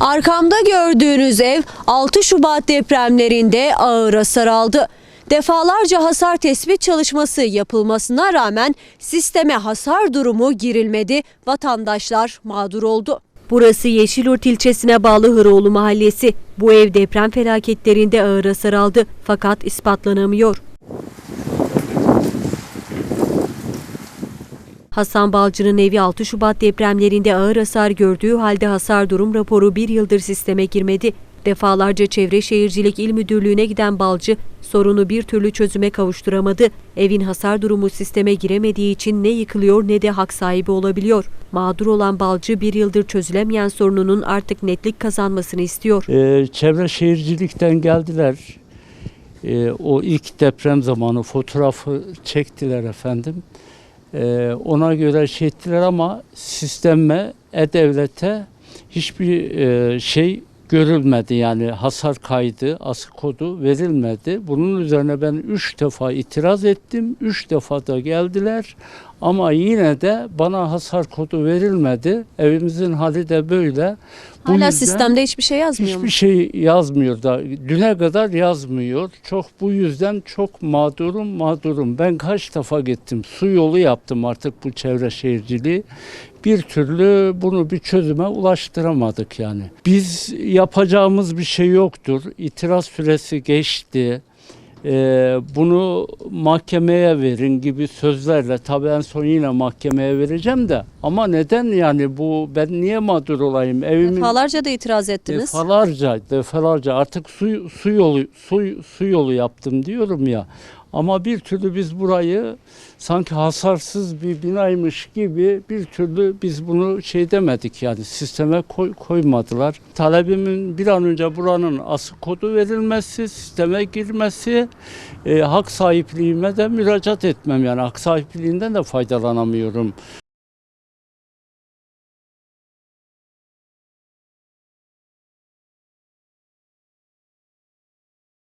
Arkamda gördüğünüz ev 6 Şubat depremlerinde ağır hasar aldı. Defalarca hasar tespit çalışması yapılmasına rağmen sisteme hasar durumu girilmedi. Vatandaşlar mağdur oldu. Burası Yeşilyurt ilçesine bağlı Hıroğlu mahallesi. Bu ev deprem felaketlerinde ağır hasar aldı fakat ispatlanamıyor. Hasan Balcı'nın evi 6 Şubat depremlerinde ağır hasar gördüğü halde hasar durum raporu bir yıldır sisteme girmedi. Defalarca Çevre Şehircilik İl Müdürlüğü'ne giden Balcı sorunu bir türlü çözüme kavuşturamadı. Evin hasar durumu sisteme giremediği için ne yıkılıyor ne de hak sahibi olabiliyor. Mağdur olan Balcı bir yıldır çözülemeyen sorununun artık netlik kazanmasını istiyor. Ee, çevre şehircilikten geldiler. Ee, o ilk deprem zamanı fotoğrafı çektiler efendim. Ee, ona göre şey ettiler ama sisteme, e-devlete hiçbir e, şey görülmedi. Yani hasar kaydı, asıl kodu verilmedi. Bunun üzerine ben üç defa itiraz ettim. Üç defa da geldiler. Ama yine de bana hasar kodu verilmedi. Evimizin hali de böyle. Bu Hala yüzden- sistemde hiçbir şey yazmıyor mu? Hiçbir şey yazmıyor da düne kadar yazmıyor. Çok bu yüzden çok mağdurum mağdurum. Ben kaç defa gittim. Su yolu yaptım artık bu çevre şehirciliği. Bir türlü bunu bir çözüme ulaştıramadık yani. Biz yapacağımız bir şey yoktur. İtiraz süresi geçti. Ee, bunu mahkemeye verin gibi sözlerle tabii en son yine mahkemeye vereceğim de ama neden yani bu ben niye mağdur olayım evimin Defalarca da itiraz ettiniz. Defalarca, defalarca artık su, su yolu su, su yolu yaptım diyorum ya. Ama bir türlü biz burayı sanki hasarsız bir binaymış gibi bir türlü biz bunu şey demedik yani sisteme koy, koymadılar. Talebimin bir an önce buranın asıl kodu verilmesi, sisteme girmesi, e, hak sahipliğime de müracaat etmem yani hak sahipliğinden de faydalanamıyorum.